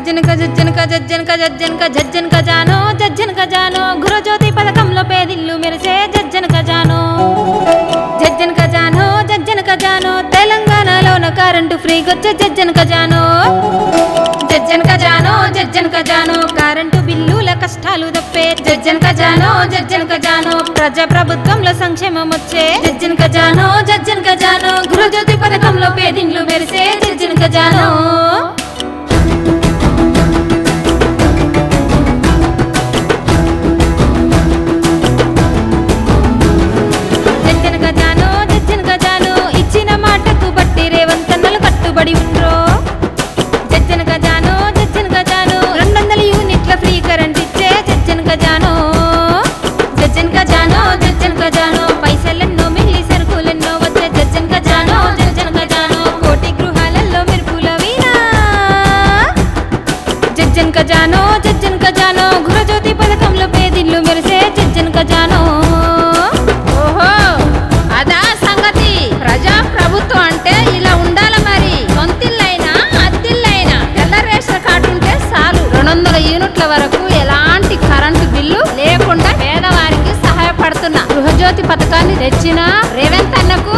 జజ్జనక జజ్జనక జజ్జనక జజ్జనక జజ్జనక జానో జజ్జనక జానో. గృహజ్యోతి పథకంలో పేదిల్లు మెరిసే జజ్జనక జానో. జజ్జనక జానో జజ్జనక జానో. తెలంగాణలోన కరెంటు ఫ్రీగొచ్చే జజ్జనక జానో. జజ్జనక జానో జజ్జనక జానో. కరెంటు బిల్లుల కష్టాలు తప్పే జజ్జనక జానో జజ్జనక జానో. ప్రజా ప్రభుత్వంలో సంక్షేమం వచ్చే జజ్జనక జానో జజ్జనక జానో. గృహజ్యోతి పథకంలో పేదిండ్లు మెరిసే జజ్జనక జానో. జజ్జన గజానో జజ్జన గజానో పైసలెన్నో మిగిలి సరుకులెన్నో వచ్చే జజ్జన గజానో జజ్జన గజానో కోటి గృహాలలో మెరుపుల వీరా జజ్జన్ ఖజానో జజ్జన్ ఖజానో గృహజ్యోతి పథకంలో పేదిల్లు మెరిసే జజ్జన్ ఖజానో ఓహో అదా సంగతి. ప్రజా ప్రభుత్వం అంటే ఇలా ఉండాల మరి. సొంతిల్లైనా అద్దిల్లైనా తెల్ల రేషన్ కార్డు ఉంటే చాలు. రెండు వందల యూనిట్ల వరకు చేస్తున్నా గృహజ్యోతి పథకాన్ని తెచ్చిన రేవంత్ అన్నకు